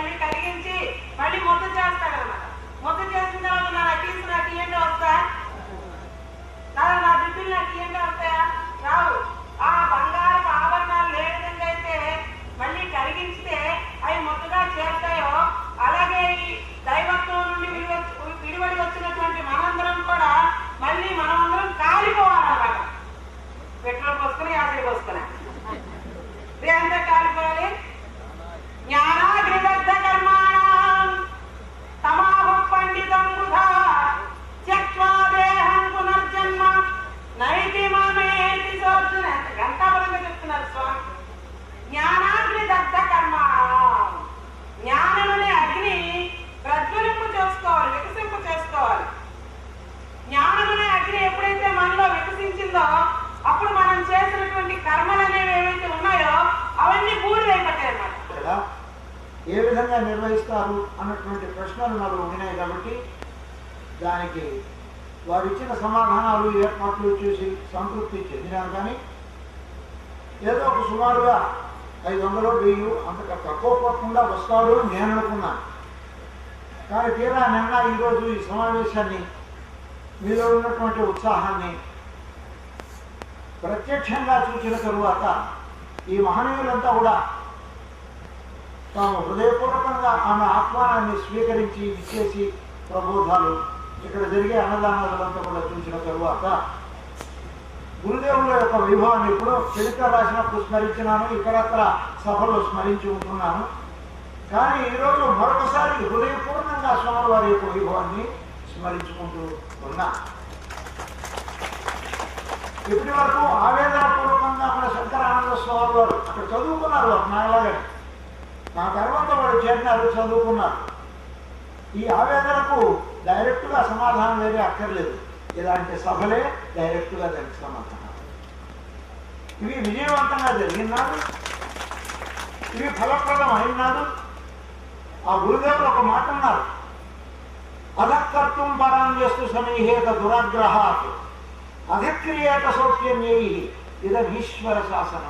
మళ్ళీ కలిగించి మళ్ళీ మొత్తం చేస్తాడనమాట మొత్తం చేసిన తర్వాత నా నాకు ఇచ్చి నాకు ఇవ్వండి వస్తా. వికసించిందో అప్పుడు మనం చేసినటువంటి కర్మలు అనేవి ఏవైతే ఉన్నాయో అవన్నీ బూడిదైపోతాయి అన్నమాట. కదా? ఏ విధంగా నిర్వహిస్తారు అన్నటువంటి ప్రశ్నలు నాకు ఉన్నాయి కాబట్టి దానికి వారు ఇచ్చిన సమాధానాలు ఏర్పాట్లు చూసి సంతృప్తి చెందినాను కానీ ఏదో ఒక సుమారుగా ఐదు వందలు వెయ్యి అంత తక్కువ పోకుండా వస్తాడు అని నేను అనుకున్నాను. కానీ తీరా నిన్న ఈరోజు ఈ సమావేశాన్ని మీలో ఉన్నటువంటి ఉత్సాహాన్ని ప్రత్యక్షంగా చూసిన తరువాత ఈ మహనీయులంతా కూడా తాము హృదయపూర్వకంగా ఆమె ఆహ్వానాన్ని స్వీకరించి ఇచ్చేసి ప్రబోధాలు ఇక్కడ జరిగే అన్నదానాలంతా కూడా చూసిన తరువాత గురుదేవుల యొక్క వైభవాన్ని ఎప్పుడో చరిత్ర రాసినప్పుడు స్మరించినాను ఇక్కడక్కడ సభలో స్మరించి ఉంటున్నాను. కానీ ఈరోజు మరొకసారి హృదయపూర్ణంగా స్వామివారి యొక్క వైభవాన్ని స్మరించుకుంటూ ఉన్నాను ఇప్పటి వరకు ఆవేదనపూర్వకంగా మన శంకరానంద స్వామి వారు అక్కడ చదువుకున్నారు వారు నాలాగే నా తర్వాత వాడు చేరినారు చదువుకున్నారు. ఈ ఆవేదనకు డైరెక్ట్గా సమాధానం వేరే అక్కర్లేదు. ఇలాంటి సభలే డైరెక్ట్గా దానికి సమాధానం. ఇవి విజయవంతంగా జరిగినాడు ఇవి ఫలప్రదం అయినాడు ఆ గురుదేవులు ఒక మాట అన్నారు. అధకర్తం పరాం చేస్తూ సమీహేత దురాగ్రహాత్ अभिक्रियतसौख्यन्यैः शासन